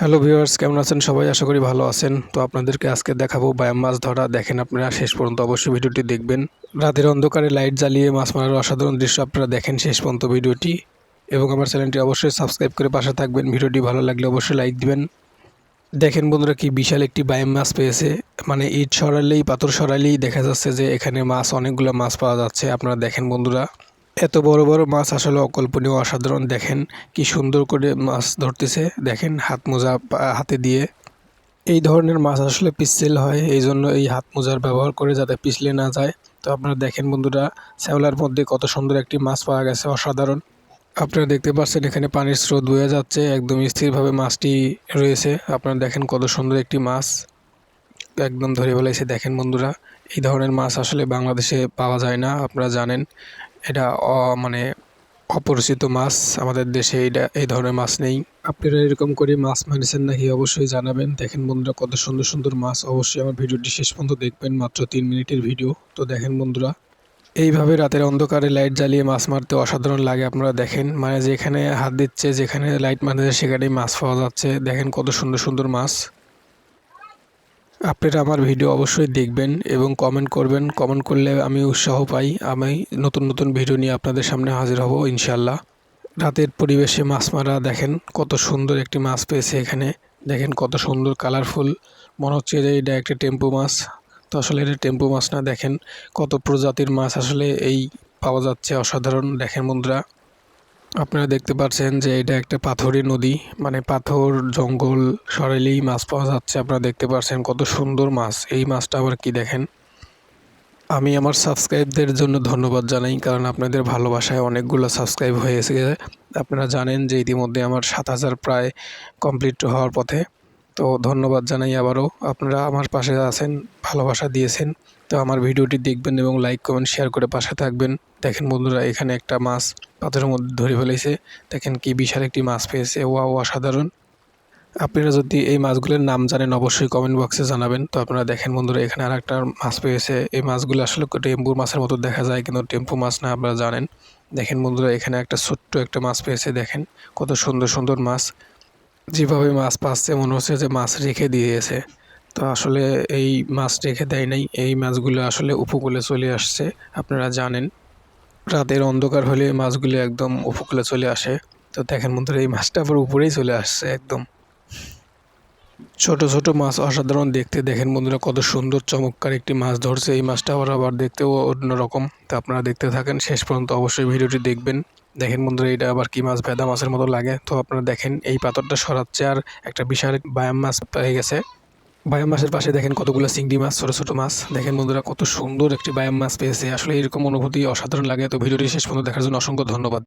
Hello viewers, কেমন আছেন সবাই? আশা করি ভালো আছেন। তো আপনাদেরকে আজকে দেখাবো বায়াম মাছ ধরা। দেখেন আপনারা, শেষ পর্যন্ত অবশ্যই ভিডিওটি দেখবেন। রাতের অন্ধকারে লাইট জ্বালিয়ে মাছ মারার অসাধারণ দৃশ্য আপনারা দেখেন শেষ পর্যন্ত ভিডিওটি। এবং আমার চ্যানেলটি অবশ্যই সাবস্ক্রাইব করে পাশে থাকবেন। ভিডিওটি ভালো লাগলে অবশ্যই লাইক দিবেন। দেখেন বন্ধুরা, কি বিশাল একটি বায়াম মাছ পেয়েছে। মানে ইট সরালেই, পাথর সরালেই দেখা যাচ্ছে যে এখানে মাছ, অনেকগুলো মাছ পাওয়া যাচ্ছে। আপনারা দেখেন বন্ধুরা এত বড় বড় মাছ আসলে অকল্পনীয়, অসাধারণ। দেখেন কি সুন্দর করে মাছ ধরতেছে। দেখেন হাত মোজা হাতে দিয়ে। এই ধরনের মাছ আসলে পিচ্ছিল হয় এই জন্য এই হাত মোজার ব্যবহার করে যাতে পিছলে না যায়। তো আপনারা দেখেন বন্ধুরা, শ্যাওলার মধ্যে কত সুন্দর একটি মাছ পাওয়া গেছে, অসাধারণ। আপনারা দেখতে পাচ্ছেন এখানে পানির স্রোত বয়ে যাচ্ছে, একদম স্থিরভাবে মাছটি রয়েছে। আপনারা দেখেন কত সুন্দর একটি মাছ। একদম ধরে ফেলেছে। দেখেন বন্ধুরা, এই ধরনের মাছ আসলে বাংলাদেশে পাওয়া যায় না, আপনারা জানেন। এটা মানে অপরিচিত মাছ আমাদের দেশে এটা এই ধরনের মাছ নেই। আপনারা এরকম করে মাছ মারিছেন নাকি অবশ্যই জানাবেন। দেখেন বন্ধুরা কত সুন্দর সুন্দর মাছ। অবশ্যই আমার ভিডিওটি শেষ পর্যন্ত দেখবেন, মাত্র তিন মিনিটের ভিডিও। তো দেখেন বন্ধুরা, এইভাবে রাতের অন্ধকারে লাইট জ্বালিয়ে মাছ মারতে অসাধারণ লাগে আপনারা দেখেন। মানে যেখানে হাত দিচ্ছে, যেখানে লাইট মারছে, সেখানেই মাছ পাওয়া যাচ্ছে। দেখেন কত সুন্দর সুন্দর মাছ। আপনারা আমার ভিডিও অবশ্যই দেখবেন এবং কমেন্ট করবেন। কমেন্ট করলে আমি উৎসাহ পাই। আমি নতুন নতুন ভিডিও নিয়ে আপনাদের সামনে হাজির হব ইনশাল্লাহ রাতের পরিবেশে মাছ মারা দেখেন কত সুন্দর একটি মাছ পেয়েছে এখানে। দেখেন কত সুন্দর কালারফুল মনে হচ্ছে যে এটা একটা টেম্পু মাছ। তো আসলে এটা টেম্পু মাছ না, দেখেন কত প্রজাতির মাছ আসলে এই পাওয়া যাচ্ছে, অসাধারণ। দেখেন বন্ধুরা আপনারা দেখতে পাচ্ছেন যে এটা একটা পাথরের নদী। মানে পাথর, জঙ্গল, সরেলেই মাছ পাওয়া যাচ্ছে। আপনারা দেখতে পাচ্ছেন কত সুন্দর মাছ। এই মাছটা আবার কি দেখেন? আমি আমার সাবস্ক্রাইবদের জন্য ধন্যবাদ জানাই, কারণ আপনাদের ভালোবাসায় অনেকগুলো সাবস্ক্রাইব হয়ে এসে গেছে। আপনারা জানেন যে ইতিমধ্যে আমার সাত হাজার প্রায় কমপ্লিট হওয়ার পথে তো ধন্যবাদ জানাই আবারও। আপনারা আমার পাশে আছেন, ভালোবাসা দিয়েছেন। তো আমার ভিডিওটি দেখবেন এবং লাইক, কমেন্ট, শেয়ার করে পাশে থাকবেন। দেখেন বন্ধুরা, এখানে একটা মাছ পাথরের মধ্যে ধরে ফেলেছে। দেখেন কি বিশাল একটি মাছ পেয়েছে। ওয়াও, অসাধারণ। আপনারা যদি এই মাছগুলোর নাম জানেন, অবশ্যই কমেন্ট বক্সে জানাবেন। তো আপনারা দেখেন বন্ধুরা, এখানে আর একটা মাছ পেয়েছে। এই মাছগুলো আসলে টেম্পুর মাছের মতো দেখা যায়, কিন্তু টেম্পু মাছ না, আপনারা জানেন। দেখেন বন্ধুরা, এখানে একটা ছোট্ট একটা মাছ পেয়েছে। দেখেন কত সুন্দর সুন্দর মাছ। যেভাবে মাছ পাচ্ছে, মনে হচ্ছে যে মাছ রেখে দিয়েছে। তো আসলে এই মাছ রেখে দেয় নাই, এই মাছগুলো আসলে উপকূলে চলে আসছে, আপনারা জানেন। রাতের অন্ধকার হলে মাছগুলো একদম উপকূলে চলে আসে। তো দেখেন বন্ধুরা, এই মাছটা আবার উপরেই চলে আসছে একদম। ছোট ছোট মাছ অসাধারণ দেখতে। দেখেন বন্ধুরা, কত সুন্দর, চমৎকার একটি মাছ ধরছে। এই মাছটা আবার আবার দেখতেও অন্যরকম। তো আপনারা দেখতে থাকেন, শেষ পর্যন্ত অবশ্যই ভিডিওটি দেখবেন। দেখেন বন্ধুরা, এটা আবার কি মাছ? ভেদা মাছের মতো লাগে। তো আপনারা দেখেন, এই পাথরটা সরাচ্ছে আর একটা বিশাল বায়াম মাছ পেয়ে গেছে। বায়াম মাছের পাশে দেখেন কতগুলো চিংড়ি মাছ, ছোট ছোট মাছ। দেখেন বন্ধুরা, কত সুন্দর একটি বায়াম মাছ পেয়েছে। আসলে এরকম অনুভূতি অসাধারণ লাগে। তো ভিডিওটি শেষ পর্যন্ত দেখার জন্য অসংখ্য ধন্যবাদ।